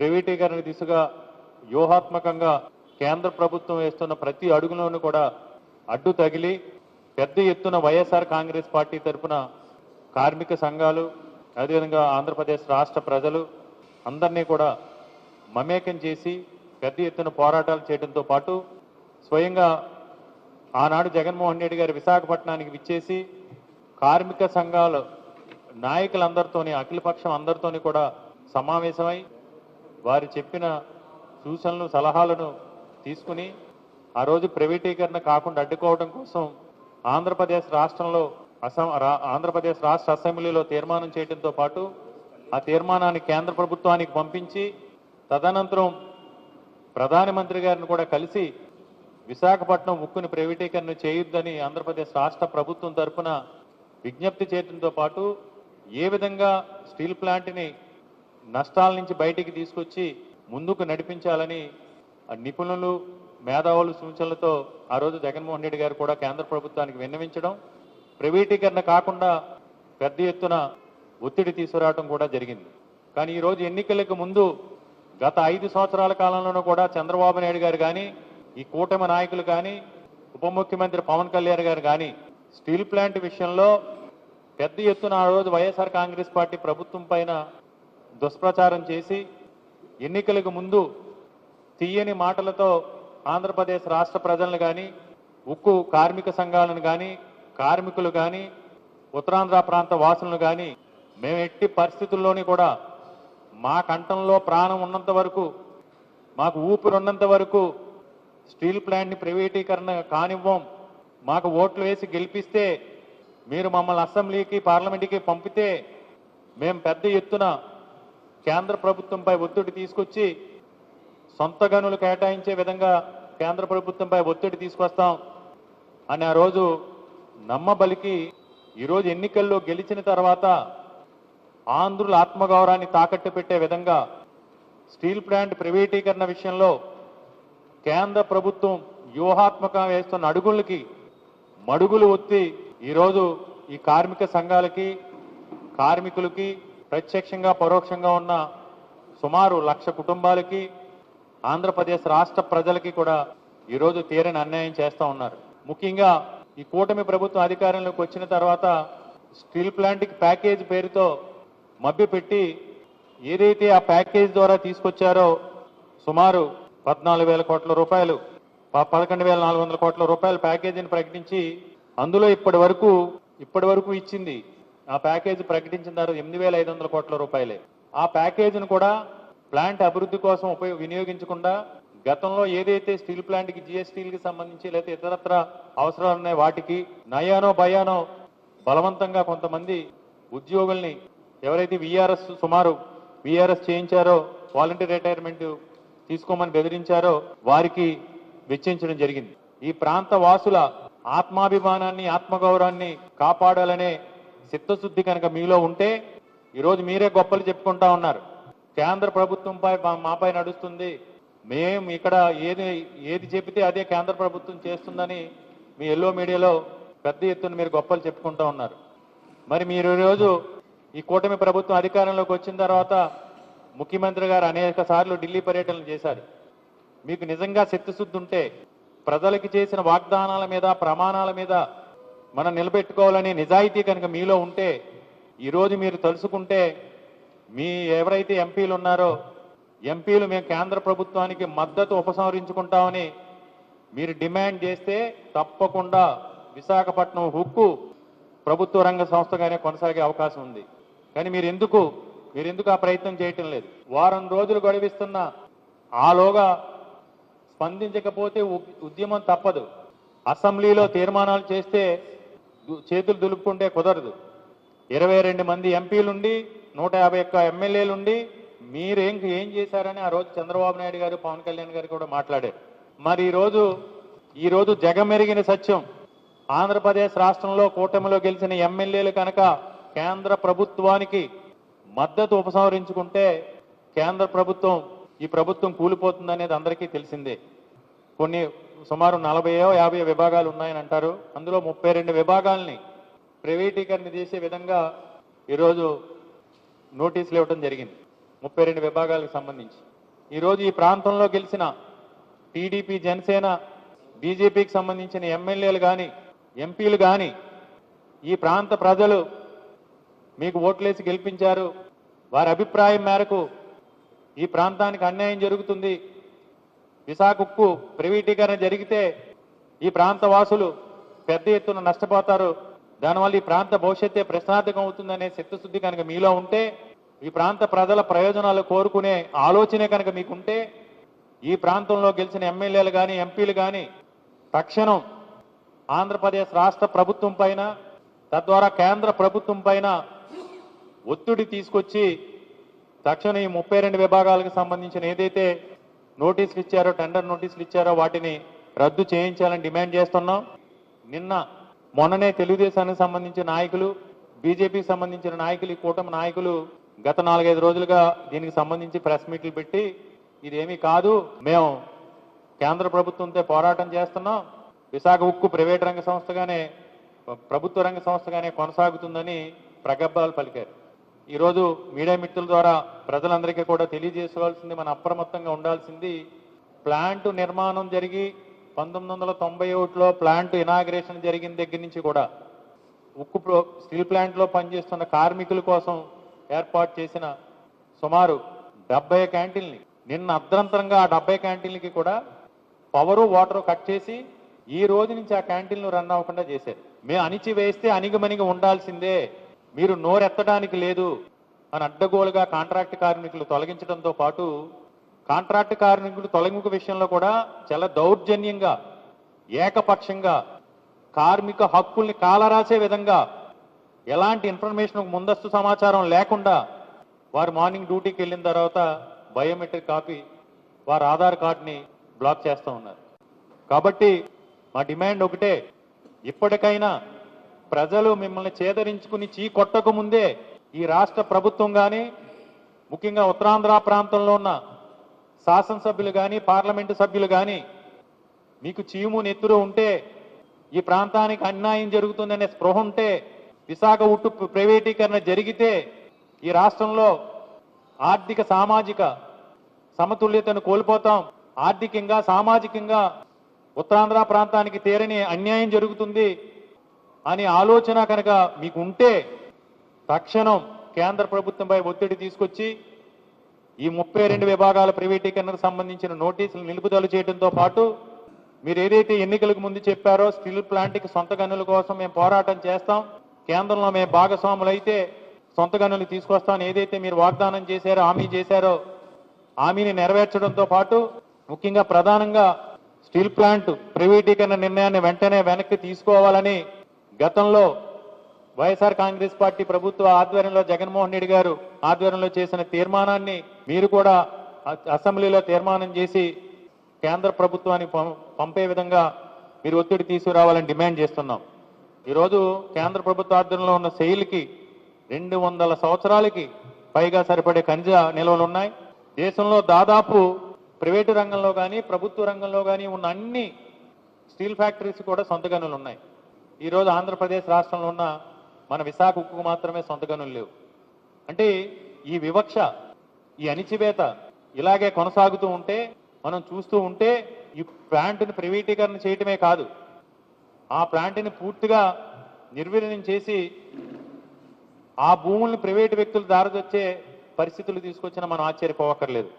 ప్రైవేటీకరణ దిశగా వ్యూహాత్మకంగా కేంద్ర ప్రభుత్వం వేస్తున్న ప్రతి అడుగులోనూ కూడా అడ్డు తగిలి పెద్ద ఎత్తున వైఎస్ఆర్ కాంగ్రెస్ పార్టీ తరఫున కార్మిక సంఘాలు అదేవిధంగా ఆంధ్రప్రదేశ్ రాష్ట్ర ప్రజలు అందరినీ కూడా మమేకం చేసి పెద్ద ఎత్తున పోరాటాలు చేయడంతో పాటు స్వయంగా ఆనాడు జగన్మోహన్ రెడ్డి గారు విశాఖపట్నానికి విచ్చేసి కార్మిక సంఘాల నాయకులందరితోని అఖిలపక్షం అందరితోని కూడా సమావేశమై వారు చెప్పిన సూచనలు సలహాలను తీసుకుని ఆ రోజు ప్రైవేటీకరణ కాకుండా అడ్డుకోవడం కోసం ఆంధ్రప్రదేశ్ రాష్ట్రంలో అసం ఆంధ్రప్రదేశ్ రాష్ట్ర అసెంబ్లీలో తీర్మానం చేయడంతో పాటు ఆ తీర్మానాన్ని కేంద్ర ప్రభుత్వానికి పంపించి తదనంతరం ప్రధానమంత్రి గారిని కూడా కలిసి విశాఖపట్నం ఉక్కుని ప్రైవేటీకరణ చేయొద్దని ఆంధ్రప్రదేశ్ రాష్ట్ర ప్రభుత్వం తరఫున విజ్ఞప్తి చేయడంతో పాటు ఏ విధంగా స్టీల్ ప్లాంట్ని నష్టాల నుంచి బయటికి తీసుకొచ్చి ముందుకు నడిపించాలని నిపుణులు మేధావులు సూచనలతో ఆ రోజు జగన్మోహన్ రెడ్డి గారు కూడా కేంద్ర ప్రభుత్వానికి విన్నవించడం ప్రైవేటీకరణ కాకుండా పెద్ద ఎత్తున ఒత్తిడి తీసుకురావడం కూడా జరిగింది. కానీ ఈ రోజు ఎన్నికలకు ముందు గత ఐదు సంవత్సరాల కాలంలోనూ కూడా చంద్రబాబు నాయుడు గారు కానీ ఈ కూటమి నాయకులు కానీ ఉప ముఖ్యమంత్రి పవన్ కళ్యాణ్ గారు కానీ స్టీల్ ప్లాంట్ విషయంలో పెద్ద ఎత్తున ఆ రోజు వైఎస్ఆర్ కాంగ్రెస్ పార్టీ ప్రభుత్వం పైన దుష్ప్రచారం చేసి ఎన్నికలకు ముందు తీయని మాటలతో ఆంధ్రప్రదేశ్ రాష్ట్ర ప్రజలను కానీ ఉక్కు కార్మిక సంఘాలను కానీ కార్మికులు కానీ ఉత్తరాంధ్ర ప్రాంత వాసులను కానీ మేము ఎట్టి పరిస్థితుల్లోని కూడా మా కంఠంలో ప్రాణం ఉన్నంత వరకు మాకు ఊపిరి ఉన్నంత వరకు స్టీల్ ప్లాంట్ని ప్రైవేటీకరణ కానివ్వం మాకు ఓట్లు వేసి గెలిపిస్తే మీరు మమ్మల్ని అసెంబ్లీకి పార్లమెంట్కి పంపితే మేము పెద్ద ఎత్తున కేంద్ర ప్రభుత్వంపై ఒత్తిడి తీసుకొచ్చి సొంత గనులు కేటాయించే విధంగా కేంద్ర ప్రభుత్వంపై ఒత్తిడి తీసుకొస్తాం. అని ఆ రోజు నమ్మబలికి ఈరోజు ఎన్నికల్లో గెలిచిన తర్వాత ఆంధ్రుల ఆత్మగౌరవాన్ని తాకట్టు పెట్టే విధంగా స్టీల్ ప్లాంట్ ప్రైవేటీకరణ విషయంలో కేంద్ర ప్రభుత్వం వ్యూహాత్మకంగా వేస్తున్న అడుగులకి మడుగులు ఒత్తి ఈరోజు ఈ కార్మిక సంఘాలకి కార్మికులకి ప్రత్యక్షంగా పరోక్షంగా ఉన్న సుమారు లక్ష కుటుంబాలకి ఆంధ్రప్రదేశ్ రాష్ట్ర ప్రజలకి కూడా ఈరోజు తీరని అన్యాయం చేస్తూ ఉన్నారు. ముఖ్యంగా ఈ కూటమి ప్రభుత్వం అధికారంలోకి వచ్చిన తర్వాత స్టీల్ ప్లాంట్కి ప్యాకేజ్ పేరుతో మభ్యపెట్టి ఏదైతే ఆ ప్యాకేజ్ ద్వారా తీసుకొచ్చారో సుమారు పద్నాలుగు వేల కోట్ల రూపాయలు పదకొండు వేల నాలుగు వందల కోట్ల రూపాయల ప్యాకేజీని ప్రకటించి అందులో ఇప్పటి వరకు ఇప్పటి వరకు ఇచ్చింది ఆ ప్యాకేజ్ ప్రకటించిన ఎనిమిది వేల ఐదు వందల కోట్ల రూపాయలే. ఆ ప్యాకేజీని కూడా ప్లాంట్ అభివృద్ధి కోసం ఉపయోగ వినియోగించకుండా గతంలో ఏదైతే స్టీల్ ప్లాంట్కి జిఎస్టీలకి సంబంధించి లేదా ఇతరత్ర అవసరాలు ఉన్నాయి వాటికి నయానో భయానో బలవంతంగా కొంతమంది ఉద్యోగుల్ని ఎవరైతే విఆర్ఎస్ సుమారు విఆర్ఎస్ చేయించారో వాలంటీర్ రిటైర్మెంట్ తీసుకోమని బెదిరించారో వారికి వెచ్చించడం జరిగింది. ఈ ప్రాంత వాసుల ఆత్మాభిమానాన్ని ఆత్మగౌరవాన్ని కాపాడాలనే చిత్తశుద్ధి కనుక మీలో ఉంటే ఈరోజు మీరే గొప్పలు చెప్పుకుంటా ఉన్నారు. కేంద్ర ప్రభుత్వంపై మా- మాపై నడుస్తుంది. మేము ఇక్కడ ఏది ఏది చెబితే అదే కేంద్ర ప్రభుత్వం చేస్తుందని మీ ఎల్లో మీడియాలో పెద్ద ఎత్తున మీరు గొప్పలు చెప్పుకుంటా ఉన్నారు. మరి మీరు ఈరోజు ఈ కూటమి ప్రభుత్వం అధికారంలోకి వచ్చిన తర్వాత ముఖ్యమంత్రి గారు అనేక సార్లు ఢిల్లీ పర్యటనలు చేశారు. మీకు నిజంగా శక్తిశుద్ధి ఉంటే ప్రజలకి చేసిన వాగ్దానాల మీద ప్రమాణాల మీద మనం నిలబెట్టుకోవాలనే నిజాయితీ కనుక మీలో ఉంటే ఈరోజు మీరు తలుసుకుంటే మీ ఎవరైతే ఎంపీలు ఉన్నారో ఎంపీలు మేము కేంద్ర ప్రభుత్వానికి మద్దతు ఉపసంహరించుకుంటామని మీరు డిమాండ్ చేస్తే తప్పకుండా విశాఖపట్నం హుక్కు ప్రభుత్వ రంగ సంస్థగానే కొనసాగే అవకాశం ఉంది. కానీ మీరు ఎందుకు? మీరు ఎందుకు ఆ ప్రయత్నం చేయటం లేదు? వారం రోజులు గడివిస్తున్న ఆలోగా స్పందించకపోతే ఉ- ఉద్యమం తప్పదు. అసెంబ్లీలో తీర్మానాలు చేస్తే చేతులు దులుపుకుంటే కుదరదు. ఇరవై రెండు మంది ఎంపీలుండి నూట యాభై ఒక్క ఎమ్మెల్యేలుండి మీరేం ఏం చేశారని ఆ రోజు చంద్రబాబు నాయుడు గారు పవన్ కళ్యాణ్ గారు కూడా మాట్లాడారు. మరి ఈ రోజు ఈ రోజు జగమెరిగిన సత్యం. ఆంధ్రప్రదేశ్ రాష్ట్రంలో కూటమిలో గెలిచిన ఎమ్మెల్యేలు కనుక కేంద్ర ప్రభుత్వానికి మద్దతు ఉపసంహరించుకుంటే కేంద్ర ప్రభుత్వం ఈ ప్రభుత్వం కూలిపోతుందనేది అందరికీ తెలిసిందే. కొన్ని సుమారు నలభైయో యాభై విభాగాలు ఉన్నాయని అంటారు అందులో ముప్పై రెండు విభాగాల్ని ప్రైవేటీకరణ చేసే విధంగా ఈరోజు నోటీసులు ఇవ్వడం జరిగింది. ముప్పై రెండు విభాగాలకు సంబంధించి. ఈరోజు ఈ ప్రాంతంలో గెలిచిన టీడీపీ జనసేన బీజేపీకి సంబంధించిన ఎమ్మెల్యేలు కానీ ఎంపీలు కానీ ఈ ప్రాంత ప్రజలు మీకు ఓట్లేసి గెలిపించారు. వారి అభిప్రాయం మేరకు ఈ ప్రాంతానికి అన్యాయం జరుగుతుంది. విశాఖ ఉక్కు ప్రైవేటీకరణ జరిగితే ఈ ప్రాంత వాసులు పెద్ద ఎత్తున నష్టపోతారు. దానివల్ల ఈ ప్రాంత భవిష్యత్తే ప్రశ్నార్థకం అవుతుందనే శక్తిశుద్ధి కనుక మీలో ఉంటే ఈ ప్రాంత ప్రజల ప్రయోజనాలు కోరుకునే ఆలోచనే కనుక మీకుంటే ఈ ప్రాంతంలో గెలిచిన ఎమ్మెల్యేలు కానీ ఎంపీలు కానీ తక్షణం ఆంధ్రప్రదేశ్ రాష్ట్ర ప్రభుత్వం పైన తద్వారా కేంద్ర ప్రభుత్వం పైన ఒత్తిడి తీసుకొచ్చి తక్షణం ఈ ముప్పై రెండు విభాగాలకు సంబంధించిన ఏదైతే నోటీసులు ఇచ్చారో టెండర్ నోటీసులు ఇచ్చారో వాటిని రద్దు చేయించాలని డిమాండ్ చేస్తున్నాం. నిన్న మొన్ననే తెలుగుదేశానికి సంబంధించిన నాయకులు బీజేపీకి సంబంధించిన నాయకులు ఈ కూటమి నాయకులు గత నాలుగైదు రోజులుగా దీనికి సంబంధించి ప్రెస్ మీట్లు పెట్టి ఇదేమీ కాదు మేము కేంద్ర ప్రభుత్వంతో పోరాటం చేస్తున్నాం. విశాఖ ఉక్కు ప్రైవేట్ రంగ సంస్థగానే ప్రభుత్వ రంగ సంస్థగానే కొనసాగుతుందని ప్రగల్భాలు పలికారు. ఈరోజు మీడియా మిత్రుల ద్వారా ప్రజలందరికీ కూడా తెలియజేసుకోవాల్సింది మన అప్రమత్తంగా ఉండాల్సింది ప్లాంట్ నిర్మాణం జరిగి పంతొమ్మిది వందల తొంభై ఒకటిలో ప్లాంట్ ఇనాగ్రేషన్ జరిగిన దగ్గర నుంచి కూడా ఉక్కు ప్రో- స్టీల్ ప్లాంట్లో పనిచేస్తున్న కార్మికుల కోసం ఏర్పాటు చేసిన సుమారు డెబ్బై క్యాంటీన్లు నిన్న అర్ధంతరంగా ఆ డెబ్బై క్యాంటీన్లకి కూడా పవరు వాటర్ కట్ చేసి ఈ రోజు నుంచి ఆ క్యాంటీన్లు రన్ అవ్వకుండా చేశారు. మేము అణిచి వేస్తే అణిగమణిగి ఉండాల్సిందే. మీరు నోరెత్తడానికి లేదు అని అడ్డగోలుగా కాంట్రాక్ట్ కార్మికులు తొలగించడంతో పాటు కాంట్రాక్ట్ కార్మికులు తొలగింపు విషయంలో కూడా చాలా దౌర్జన్యంగా ఏకపక్షంగా కార్మిక హక్కుల్ని కాలరాసే విధంగా ఎలాంటి ఇన్ఫర్మేషన్ ముందస్తు సమాచారం లేకుండా వారు మార్నింగ్ డ్యూటీకి వెళ్ళిన తర్వాత బయోమెట్రిక్ కాపీ వారి ఆధార్ కార్డుని బ్లాక్ చేస్తూ ఉన్నారు. కాబట్టి మా డిమాండ్ ఒకటే ఇప్పటికైనా ప్రజలు మిమ్మల్ని చేదరించుకుని చీ కొట్టక ముందే ఈ రాష్ట్ర ప్రభుత్వం కానీ ముఖ్యంగా ఉత్తరాంధ్ర ప్రాంతంలో ఉన్న శాసనసభ్యులు కానీ పార్లమెంటు సభ్యులు కానీ మీకు చీము నెత్తురు ఉంటే ఈ ప్రాంతానికి అన్యాయం జరుగుతుందనే స్పృహ ఉంటే విశాఖ ఉట్టు ప్రైవేటీకరణ జరిగితే ఈ రాష్ట్రంలో ఆర్థిక సామాజిక సమతుల్యతను కోల్పోతాం. ఆర్థికంగా సామాజికంగా ఉత్తరాంధ్ర ప్రాంతానికి తీరని అన్యాయం జరుగుతుంది. అని ఆలోచన కనుక మీకు ఉంటే తక్షణం కేంద్ర ప్రభుత్వంపై ఒత్తిడి తీసుకొచ్చి ఈ ముప్పై రెండు విభాగాల ప్రైవేటీకరణకు సంబంధించిన నోటీసులు నిలుపుదల చేయడంతో పాటు మీరు ఏదైతే ఎన్నికలకు ముందు చెప్పారో స్టీల్ ప్లాంట్కి సొంత గనుల కోసం మేము పోరాటం చేస్తాం. కేంద్రంలో మేము భాగస్వాములు అయితే సొంత గనులు తీసుకొస్తామని ఏదైతే మీరు వాగ్దానం చేశారో హామీ చేశారో హామీని నెరవేర్చడంతో పాటు ముఖ్యంగా ప్రధానంగా స్టీల్ ప్లాంట్ ప్రైవేటీకరణ నిర్ణయాన్ని వెంటనే వెనక్కి తీసుకోవాలని గతంలో వైఎస్ఆర్ కాంగ్రెస్ పార్టీ ప్రభుత్వ ఆధ్వర్యంలో జగన్మోహన్ రెడ్డి గారు ఆధ్వర్యంలో చేసిన తీర్మానాన్ని మీరు కూడా అసెంబ్లీలో తీర్మానం చేసి కేంద్ర ప్రభుత్వాన్ని పం- పంపే విధంగా మీరు ఒత్తిడి తీసుకురావాలని డిమాండ్ చేస్తున్నాం. ఈరోజు కేంద్ర ప్రభుత్వ ఆధ్వర్యంలో ఉన్న శైలికి రెండు వందల సంవత్సరాలకి పైగా సరిపడే ఖనిజ నిల్వలు ఉన్నాయి. దేశంలో దాదాపు ప్రైవేటు రంగంలో కానీ ప్రభుత్వ రంగంలో కానీ ఉన్న అన్ని స్టీల్ ఫ్యాక్టరీస్ కూడా సొంత గనులు ఉన్నాయి. ఈరోజు ఆంధ్రప్రదేశ్ రాష్ట్రంలో ఉన్న మన విశాఖ ఉక్కుకు మాత్రమే సొంత గనులు లేవు. అంటే ఈ వివక్ష ఈ అణిచివేత ఇలాగే కొనసాగుతూ ఉంటే మనం చూస్తూ ఉంటే ఈ ప్లాంట్ని ప్రైవేటీకరణ చేయటమే కాదు. ఆ ప్లాంట్ని పూర్తిగా నిర్వీర్యం చేసి ఆ భూముల్ని ప్రైవేటు వ్యక్తులు దారిదొచ్చే పరిస్థితులు తీసుకొచ్చినా మనం ఆశ్చర్యపోవక్కర్లేదు.